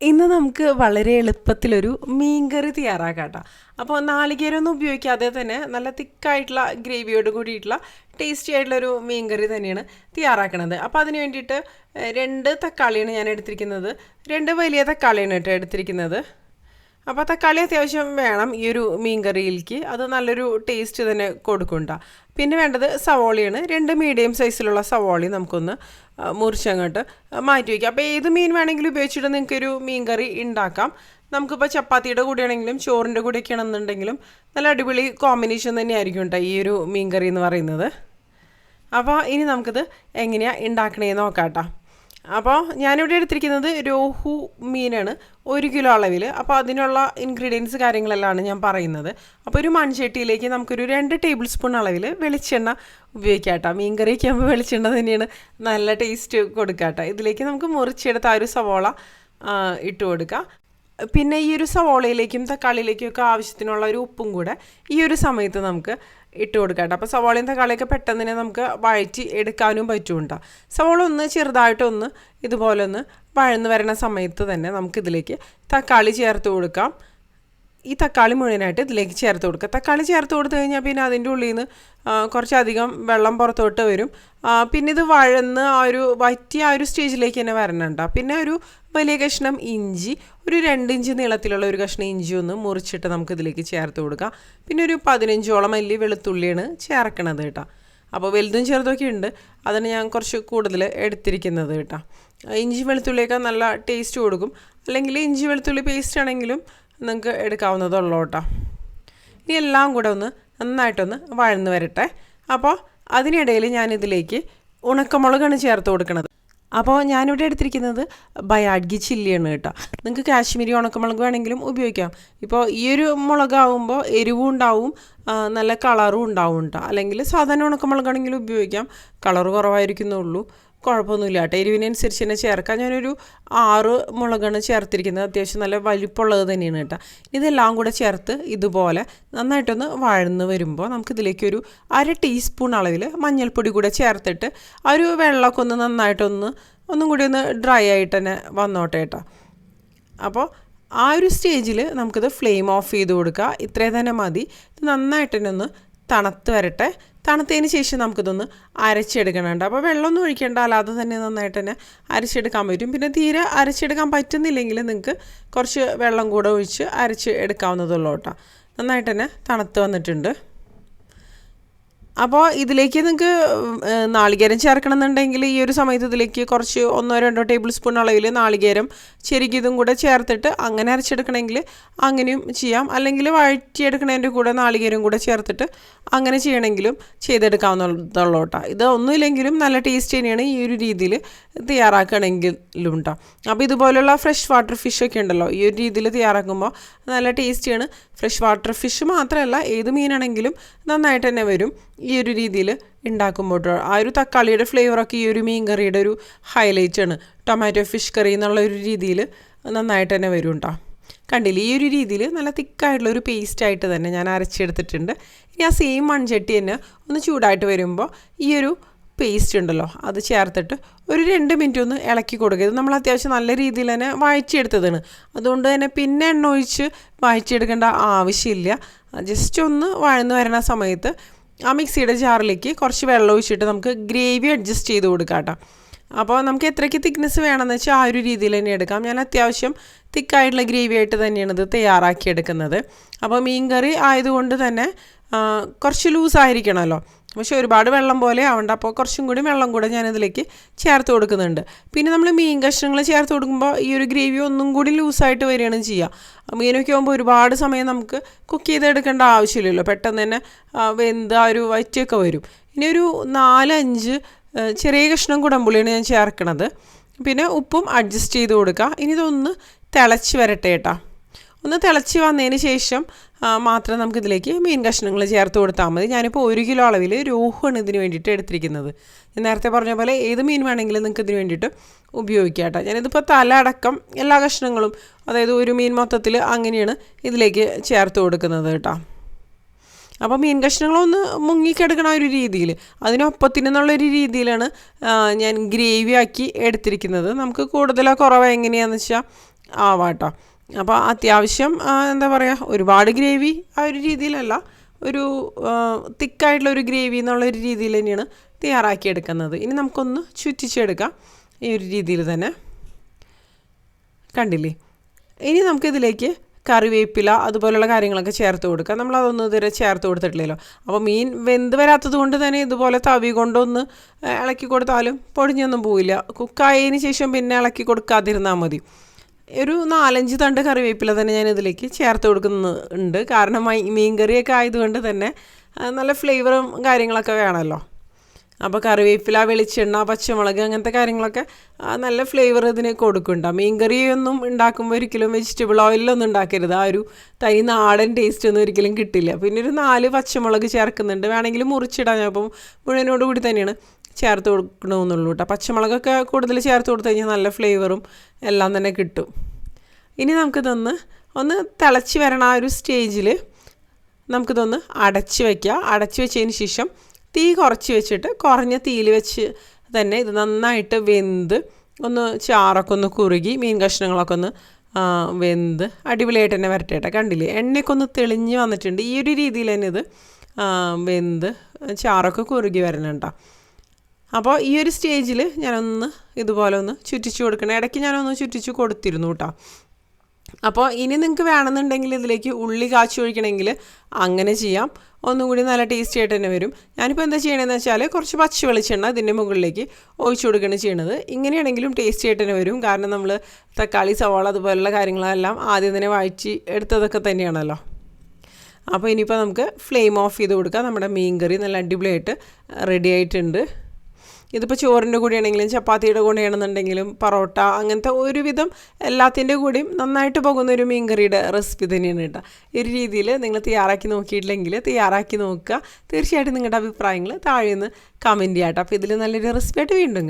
ഇന്ന് നമുക്ക് വളരെ എളുപ്പത്തിലൊരു മീൻകറി തയ്യാറാക്കാം കേട്ടോ അപ്പോൾ നാളികേരമൊന്നും ഉപയോഗിക്കാതെ തന്നെ നല്ല തിക്കായിട്ടുള്ള ഗ്രേവിയോട് കൂടിയിട്ടുള്ള ടേസ്റ്റി ആയിട്ടുള്ളൊരു മീൻകറി തന്നെയാണ് തയ്യാറാക്കണത്. അപ്പോൾ അതിന് വേണ്ടിയിട്ട് രണ്ട് തക്കാളിയാണ് ഞാൻ എടുത്തിരിക്കുന്നത്. രണ്ട് വലിയ തക്കാളിയാണ് കേട്ടോ എടുത്തിരിക്കുന്നത്. അപ്പോൾ തക്കാളി അത്യാവശ്യം വേണം ഈ ഒരു മീൻ കറിയിലേക്ക് അത് നല്ലൊരു ടേസ്റ്റ് തന്നെ കൊടുക്കണ്ട പിന്നെ വേണ്ടത് സവോളയാണ്. രണ്ട് മീഡിയം സൈസിലുള്ള സവോളി നമുക്കൊന്ന് മുറിച്ചങ്ങോട്ട് മാറ്റി വയ്ക്കാം അപ്പോൾ ഏത് മീൻ വേണമെങ്കിലും ഉപയോഗിച്ചിട്ട് നിങ്ങൾക്കൊരു മീൻ കറി ഉണ്ടാക്കാം. നമുക്കിപ്പോൾ ചപ്പാത്തിയുടെ കൂടെയാണെങ്കിലും ചോറിന്റെ കൂടെയൊക്കെ ആണെന്നുണ്ടെങ്കിലും നല്ല അടിപൊളി കോമ്പിനേഷൻ തന്നെയായിരിക്കും കേട്ടോ ഈ ഒരു മീൻ കറി എന്ന് പറയുന്നത്. അപ്പോൾ ഇനി നമുക്കിത് എങ്ങനെയാണ് ഉണ്ടാക്കണേന്ന് നോക്കാം കേട്ടോ. അപ്പോൾ ഞാനിവിടെ എടുത്തിരിക്കുന്നത് രോഹു മീനാണ്. ഒരു കിലോ അളവിൽ അപ്പോൾ അതിനുള്ള ഇൻഗ്രീഡിയൻസ് കാര്യങ്ങളെല്ലാം ഞാൻ പറയുന്നത്. അപ്പോൾ ഒരു മൺചട്ടിയിലേക്ക് നമുക്കൊരു രണ്ട് ടേബിൾ സ്പൂൺ അളവിൽ വെളിച്ചെണ്ണ ഉപയോഗിക്കാം കേട്ടോ മീൻ കറിയൊക്കെ ആകുമ്പോൾ വെളിച്ചെണ്ണ തന്നെയാണ് നല്ല ടേസ്റ്റ് കൊടുക്കുക കേട്ടോ ഇതിലേക്ക് നമുക്ക് മുറിച്ചെടുത്ത ആ ഒരു സവോള ഇട്ട് കൊടുക്കുക പിന്നെ ഈ ഒരു സവോളയിലേക്കും തക്കാളിയിലേക്കും ഒക്കെ ആവശ്യത്തിനുള്ള ഒരു ഉപ്പും കൂടെ ഈ ഒരു സമയത്ത് നമുക്ക് ഇട്ട് കൊടുക്കാണ്ട്. അപ്പോൾ സവാളയും തക്കാളിയൊക്കെ പെട്ടെന്ന് തന്നെ നമുക്ക് വഴറ്റി എടുക്കാനും പറ്റുമുണ്ട. സവാള ഒന്ന് ചെറുതായിട്ടൊന്ന് ഇതുപോലെ ഒന്ന് വഴന്ന് വരണ സമയത്ത് തന്നെ നമുക്കിതിലേക്ക് തക്കാളി ചേർത്ത് കൊടുക്കാം. ഈ തക്കാളി മുഴുവനായിട്ട് ഇതിലേക്ക് ചേർത്ത് കൊടുക്കുക. തക്കാളി ചേർത്ത് കൊടുത്തു കഴിഞ്ഞാൽ പിന്നെ അതിന്റെ ഉള്ളിൽ നിന്ന് കുറച്ചധികം വെള്ളം പുറത്തോട്ട് വരും. പിന്നെ ഇത് വഴന്ന് ആ ഒരു വറ്റിയ ആ ഒരു സ്റ്റേജിലേക്ക് തന്നെ വരണുണ്ട പിന്നെ ഒരു വലിയ കഷ്ണം ഇഞ്ചി ഒരു രണ്ട് ഇഞ്ച് നീളത്തിലുള്ള ഒരു കഷ്ണം ഇഞ്ചി ഒന്ന് മുറിച്ചിട്ട് നമുക്ക് ഇതിലേക്ക് ചേർത്ത് കൊടുക്കാം. പിന്നെ ഒരു പതിനഞ്ചോളം അല്ലി വെളുത്തുള്ളിയാണ് ചേർക്കണത് കേട്ടോ അപ്പോൾ വലുതും ചെറുതൊക്കെ ഉണ്ട്. അതിന് ഞാൻ കുറച്ച് കൂടുതൽ എടുത്തിരിക്കുന്നത് കേട്ടോ ഇഞ്ചി വെളുത്തുള്ളിയൊക്കെ നല്ല ടേസ്റ്റ് കൊടുക്കും. അല്ലെങ്കിൽ ഇഞ്ചി വെളുത്തുള്ളി പേസ്റ്റ് ആണെങ്കിലും നിങ്ങൾക്ക് എടുക്കാവുന്നതുള്ളൂ കേട്ടോ ഇനി എല്ലാം കൂടെ ഒന്ന് നന്നായിട്ടൊന്ന് വഴന്ന് വരട്ടെ. അപ്പോൾ അതിനിടയിൽ ഞാനിതിലേക്ക് ഉണക്കമുളകാണ് ചേർത്ത് കൊടുക്കുന്നത് അപ്പോൾ ഞാനിവിടെ എടുത്തിരിക്കുന്നത് ബയാഡ്ഗി ചില്ലിയാണ് കേട്ടോ. നിങ്ങൾക്ക് കാശ്മീരി ഉണക്കമുളക് വേണമെങ്കിലും ഉപയോഗിക്കാം. ഇപ്പോൾ ഈ ഒരു മുളകാവുമ്പോൾ എരിവും ഉണ്ടാവും നല്ല കളറും ഉണ്ടാവും കേട്ടോ. അല്ലെങ്കിൽ സാധാരണ ഉണക്കമുളകാണെങ്കിലും ഉപയോഗിക്കാം. കളർ കുറവായിരിക്കുന്നുള്ളൂ കുഴപ്പമൊന്നുമില്ല കേട്ടോ. എരിവിനനുസരിച്ച് തന്നെ ചേർക്കാം. ഞാനൊരു ആറ് മുളകാണ് ചേർത്തിരിക്കുന്നത്. അത്യാവശ്യം നല്ല വലിപ്പമുള്ളത് തന്നെയാണ് കേട്ടോ. ഇതെല്ലാം കൂടെ ചേർത്ത് ഇതുപോലെ നന്നായിട്ടൊന്ന് വഴന്ന് വരുമ്പോൾ നമുക്കിതിലേക്കൊരു അര ടീസ്പൂൺ അളവിൽ മഞ്ഞൾപ്പൊടി കൂടെ ചേർത്തിട്ട് ആ ഒരു വെള്ളമൊക്കെ ഒന്ന് നന്നായിട്ടൊന്ന് ഒന്നും കൂടി ഒന്ന് ഡ്രൈ ആയിട്ട് തന്നെ വന്നോട്ടെ കേട്ടോ. അപ്പോൾ ആ ഒരു സ്റ്റേജിൽ നമുക്കിത് ഫ്ലെയിം ഓഫ് ചെയ്ത് കൊടുക്കുക. ഇത്രയും തന്നെ മതി. നന്നായിട്ട് തന്നെ ഒന്ന് തണുത്ത് വരട്ടെ. തണുത്തതിന് ശേഷം നമുക്കിതൊന്ന് അരച്ചെടുക്കണുണ്ട് അപ്പോൾ വെള്ളമൊന്നും ഒഴിക്കേണ്ട അല്ലാതെ തന്നെ നന്നായിട്ട് തന്നെ അരച്ചെടുക്കാൻ പറ്റും. പിന്നെ തീരെ അരച്ചെടുക്കാൻ പറ്റുന്നില്ലെങ്കിൽ നിങ്ങൾക്ക് കുറച്ച് വെള്ളം കൂടെ ഒഴിച്ച് അരച്ച് എടുക്കാവുന്നതുള്ളൂ കേട്ടോ. നന്നായിട്ട് തന്നെ തണുത്ത് വന്നിട്ടുണ്ട്. അപ്പോൾ ഇതിലേക്ക് നിങ്ങൾക്ക് നാളികേരം ചേർക്കണമെന്നുണ്ടെങ്കിൽ ഈ ഒരു സമയത്ത് ഇതിലേക്ക് കുറച്ച് ഒന്നോ രണ്ടോ ടേബിൾ സ്പൂൺ അളവിൽ നാളികേരം ചെരുകിയതും കൂടെ ചേർത്തിട്ട് അങ്ങനെ അരച്ചെടുക്കണമെങ്കിൽ അങ്ങനെയും ചെയ്യാം. അല്ലെങ്കിൽ വഴറ്റിയെടുക്കണതിന്റെ കൂടെ നാളികേരം കൂടെ ചേർത്തിട്ട് അങ്ങനെ ചെയ്യണമെങ്കിലും ചെയ്തെടുക്കാവുന്നതുള്ളൂ കേട്ടോ ഇത് ഒന്നുമില്ലെങ്കിലും നല്ല ടേസ്റ്റ് തന്നെയാണ് ഈ ഒരു രീതിയിൽ തയ്യാറാക്കണമെങ്കിലും കേട്ടോ അപ്പോൾ ഇതുപോലുള്ള ഫ്രഷ് വാട്ടർ ഫിഷൊക്കെ ഉണ്ടല്ലോ ഈ ഒരു രീതിയിൽ തയ്യാറാക്കുമ്പോൾ നല്ല ടേസ്റ്റിയാണ്. ഫ്രഷ് വാട്ടർ ഫിഷ് മാത്രമല്ല ഏത് മീനാണെങ്കിലും നന്നായിട്ട് തന്നെ വരും. ഈ ഒരു രീതിയിൽ ഉണ്ടാക്കുമ്പോൾ ആ ഒരു തക്കാളിയുടെ ഫ്ലേവറൊക്കെ ഈ ഒരു മീൻ കറിയുടെ ഒരു ഹൈലൈറ്റ് ആണ്. ടൊമാറ്റോ ഫിഷ് കറി എന്നുള്ള ഒരു രീതിയിൽ നന്നായിട്ട് തന്നെ വരും കേട്ടോ കണ്ടില്ല? ഈ ഒരു രീതിയിൽ നല്ല തിക്കായിട്ടുള്ള ഒരു പേസ്റ്റായിട്ട് തന്നെ ഞാൻ അരച്ചെടുത്തിട്ടുണ്ട്. ഇനി ആ സെയിം മൺചട്ടി തന്നെ ഒന്ന് ചൂടായിട്ട് വരുമ്പോൾ ഈ ഒരു പേസ്റ്റ് ഉണ്ടല്ലോ അത് ചേർത്തിട്ട് ഒരു രണ്ട് മിനിറ്റ് ഒന്ന് ഇളക്കി കൊടുക്കുക. ഇത് നമ്മൾ അത്യാവശ്യം നല്ല രീതിയിൽ തന്നെ വായിച്ചെടുത്തതാണ് അതുകൊണ്ട് തന്നെ പിന്നെ എണ്ണ ഒഴിച്ച് വായിച്ചെടുക്കേണ്ട ആവശ്യമില്ല. ജസ്റ്റ് ഒന്ന് വഴന്ന് വരണ സമയത്ത് ആ മിക്സിയുടെ ജാറിലേക്ക് കുറച്ച് വെള്ളം ഒഴിച്ചിട്ട് നമുക്ക് ഗ്രേവി അഡ്ജസ്റ്റ് ചെയ്ത് കൊടുക്കാം കേട്ടോ. അപ്പോൾ നമുക്ക് എത്രയ്ക്ക് തിക്നെസ് വേണമെന്ന് വെച്ചാൽ ആ ഒരു രീതിയിൽ തന്നെ എടുക്കാം. ഞാൻ അത്യാവശ്യം തിക്കായിട്ടുള്ള ഗ്രേവി ആയിട്ട് തന്നെയാണ് ഇത് തയ്യാറാക്കി എടുക്കുന്നത്. അപ്പോൾ മീൻ കറി ആയതുകൊണ്ട് തന്നെ കുറച്ച് ലൂസായിരിക്കണമല്ലോ പക്ഷെ ഒരുപാട് വെള്ളം പോലെ ആവണ്ട. അപ്പോൾ കുറച്ചും കൂടി വെള്ളം കൂടെ ഞാനിതിലേക്ക് ചേർത്ത് കൊടുക്കുന്നുണ്ട്. പിന്നെ നമ്മൾ മീൻ കഷ്ണങ്ങൾ ചേർത്ത് കൊടുക്കുമ്പോൾ ഈ ഒരു ഗ്രേവി ഒന്നും കൂടി ലൂസായിട്ട് വരികയാണ് ചെയ്യുക. മീനൊക്കെ ആകുമ്പോൾ ഒരുപാട് സമയം നമുക്ക് കുക്ക് ചെയ്തെടുക്കേണ്ട ആവശ്യമില്ലല്ലോ. പെട്ടെന്ന് തന്നെ വെന്ത് ആ ഒരു വയറ്റൊക്കെ വരും. ഇനി ഒരു നാലഞ്ച് ചെറിയ കഷ്ണം കുടമ്പുളിയാണ് ഞാൻ ചേർക്കണത്. പിന്നെ ഉപ്പും അഡ്ജസ്റ്റ് ചെയ്ത് കൊടുക്കുക. ഇനി ഇതൊന്ന് തിളച്ച് വരട്ടെ കേട്ടോ. ഒന്ന് തിളച്ച് വന്നതിന് ശേഷം മാത്രം നമുക്കിതിലേക്ക് മീൻ കഷ്ണങ്ങൾ ചേർത്ത് കൊടുത്താൽ മതി. ഞാനിപ്പോൾ ഒരു കിലോ അളവിൽ രോഹുവാണ് ഇതിന് വേണ്ടിയിട്ട് എടുത്തിരിക്കുന്നത്. ഞാൻ നേരത്തെ പറഞ്ഞ പോലെ ഏത് മീൻ വേണമെങ്കിലും നിങ്ങൾക്ക് ഇതിന് വേണ്ടിയിട്ട് ഉപയോഗിക്കാം കേട്ടോ. ഞാനിതിപ്പോൾ തല അടക്കം എല്ലാ കഷ്ണങ്ങളും അതായത് ഒരു മീൻ മൊത്തത്തിൽ അങ്ങനെയാണ് ഇതിലേക്ക് ചേർത്ത് കൊടുക്കുന്നത് കേട്ടോ. അപ്പോൾ മീൻ കഷ്ണങ്ങളൊന്ന് മുങ്ങിക്കിടക്കണ ഒരു രീതിയിൽ അതിനൊപ്പത്തിനെന്നുള്ളൊരു രീതിയിലാണ് ഞാൻ ഗ്രേവി ആക്കി എടുത്തിരിക്കുന്നത്. നമുക്ക് കൂടുതലോ കുറവോ എങ്ങനെയാണെന്ന് വെച്ചാൽ ആവാട്ടോ അപ്പോൾ അത്യാവശ്യം എന്താ പറയുക ഒരുപാട് ഗ്രേവി ആ ഒരു രീതിയിലല്ല ഒരു തിക്കായിട്ടുള്ള ഒരു ഗ്രേവി എന്നുള്ള ഒരു രീതിയിൽ തന്നെയാണ് തയ്യാറാക്കിയെടുക്കുന്നത് ഇനി നമുക്കൊന്ന് ചുറ്റിച്ചെടുക്കാം ഈ ഒരു രീതിയിൽ തന്നെ. കണ്ടില്ലേ? ഇനി നമുക്കിതിലേക്ക് കറിവേപ്പില അതുപോലെയുള്ള കാര്യങ്ങളൊക്കെ ചേർത്ത് കൊടുക്കാം. നമ്മൾ അതൊന്നും ഇതുവരെ ചേർത്ത് കൊടുത്തിട്ടില്ലല്ലോ. അപ്പോൾ മീൻ വെന്ത് വരാത്തത് കൊണ്ട് തന്നെ ഇതുപോലെ തവി കൊണ്ടൊന്ന് ഇളക്കി കൊടുത്താലും പൊടിഞ്ഞൊന്നും പോവില്ല. കുക്കായതിന് ശേഷം പിന്നെ ഇളക്കി കൊടുക്കാതിരുന്നാൽ മതി. ഒരു നാലഞ്ച് തണ്ട് കറിവേപ്പില തന്നെ ഞാൻ ഇതിലേക്ക് ചേർത്ത് കൊടുക്കുന്നുണ്ട് കാരണം മീൻ കറിയൊക്കെ ആയതുകൊണ്ട് തന്നെ നല്ല ഫ്ലേവറും കാര്യങ്ങളൊക്കെ വേണമല്ലോ. അപ്പോൾ കറിവേപ്പില വെളിച്ചെണ്ണ പച്ചമുളക് അങ്ങനത്തെ കാര്യങ്ങളൊക്കെ നല്ല ഫ്ലേവർ ഇതിന് കൊടുക്കുന്നുണ്ട്. മീൻകറിയൊന്നും ഉണ്ടാക്കുമ്പോൾ ഒരിക്കലും വെജിറ്റബിൾ ഓയിലൊന്നും ഉണ്ടാക്കരുത്. ആ ഒരു തനി നാടൻ ടേസ്റ്റ് ഒന്നും ഒരിക്കലും കിട്ടില്ല. പിന്നെ ഒരു നാല് പച്ചമുളക് ചേർക്കുന്നുണ്ട്. വേണമെങ്കിൽ മുറിച്ചിടാൻ ഞാൻ അപ്പം മുഴുവനോട് കൂടി തന്നെയാണ് ചേർത്ത് കൊടുക്കണമെന്നുള്ളൂ കേട്ടോ. പച്ചമുളകൊക്കെ കൂടുതൽ ചേർത്ത് കൊടുത്തു കഴിഞ്ഞാൽ നല്ല ഫ്ലേവറും എല്ലാം തന്നെ കിട്ടും. ഇനി നമുക്കിതൊന്ന് ഒന്ന് തിളച്ച് വരണ ആ ഒരു സ്റ്റേജിൽ നമുക്കിതൊന്ന് അടച്ച് വയ്ക്കുക അടച്ച് വെച്ചതിന് ശേഷം തീ കുറച്ച് വെച്ചിട്ട് കുറഞ്ഞ തീയിൽ വെച്ച് തന്നെ ഇത് നന്നായിട്ട് വെന്ത് ഒന്ന് ചാറൊക്കെ ഒന്ന് കുറുകി മീൻ കഷ്ണങ്ങളൊക്കെ ഒന്ന് വെന്ത് അടിപൊളിയായിട്ട് തന്നെ വരട്ടെ കണ്ടില്ലേ? എണ്ണയൊക്കെ ഒന്ന് തെളിഞ്ഞ് വന്നിട്ടുണ്ട്. ഈ ഒരു രീതിയിൽ തന്നെ ഇത് വെന്ത് ചാറൊക്കെ കുറുകി വരണം കേട്ടോ. അപ്പോൾ ഈ ഒരു സ്റ്റേജിൽ ഞാനൊന്ന് ഇതുപോലെ ഒന്ന് ചുറ്റിച്ചു കൊടുക്കണം. ഇടയ്ക്ക് ഞാനൊന്ന് ചുറ്റിച്ചു കൊടുത്തിരുന്നു കേട്ടോ അപ്പോൾ ഇനി നിങ്ങൾക്ക് വേണമെന്നുണ്ടെങ്കിൽ ഇതിലേക്ക് ഉള്ളി കാച്ചി ഒഴിക്കണമെങ്കിൽ അങ്ങനെ ചെയ്യാം. ഒന്നും കൂടി നല്ല ടേസ്റ്റി ആയിട്ട് തന്നെ വരും. ഞാനിപ്പോൾ എന്താ ചെയ്യണമെന്ന് വെച്ചാൽ കുറച്ച് പച്ച വെളിച്ചെണ്ണ ഇതിന്റെ മുകളിലേക്ക് ഒഴിച്ചു കൊടുക്കുകയാണ് ചെയ്യണത്. ഇങ്ങനെയാണെങ്കിലും ടേസ്റ്റി ആയിട്ട് തന്നെ വരും. കാരണം നമ്മൾ തക്കാളി സവാള അതുപോലുള്ള കാര്യങ്ങളെല്ലാം ആദ്യം തന്നെ വഴറ്റി എടുത്തതൊക്കെ തന്നെയാണല്ലോ. അപ്പോൾ ഇനിയിപ്പോൾ നമുക്ക് ഫ്ലെയിം ഓഫ് ചെയ്ത് കൊടുക്കാം. നമ്മുടെ മീൻ കറി നല്ല അടിപൊളിയായിട്ട് റെഡി ആയിട്ടുണ്ട്. ഇതിപ്പോൾ ചോറിന്റെ കൂടെയാണെങ്കിലും ചപ്പാത്തിയുടെ കൂടെയാണെന്നുണ്ടെങ്കിലും പൊറോട്ട അങ്ങനത്തെ ഒരുവിധം എല്ലാത്തിന്റെ കൂടെയും നന്നായിട്ട് പോകുന്ന ഒരു മീൻകറിയുടെ റെസിപ്പി തന്നെയാണ് കേട്ടോ. ഈ ഒരു രീതിയിൽ നിങ്ങൾ തയ്യാറാക്കി നോക്കിയിട്ടില്ലെങ്കിൽ തയ്യാറാക്കി നോക്കുക. തീർച്ചയായിട്ടും നിങ്ങളുടെ അഭിപ്രായങ്ങൾ താഴെ നിന്ന് കമന്റ് ചെയ്യാം കേട്ടോ. അപ്പോൾ ഇതിൽ നല്ലൊരു റെസിപ്പി ആയിട്ട് വീണ്ടും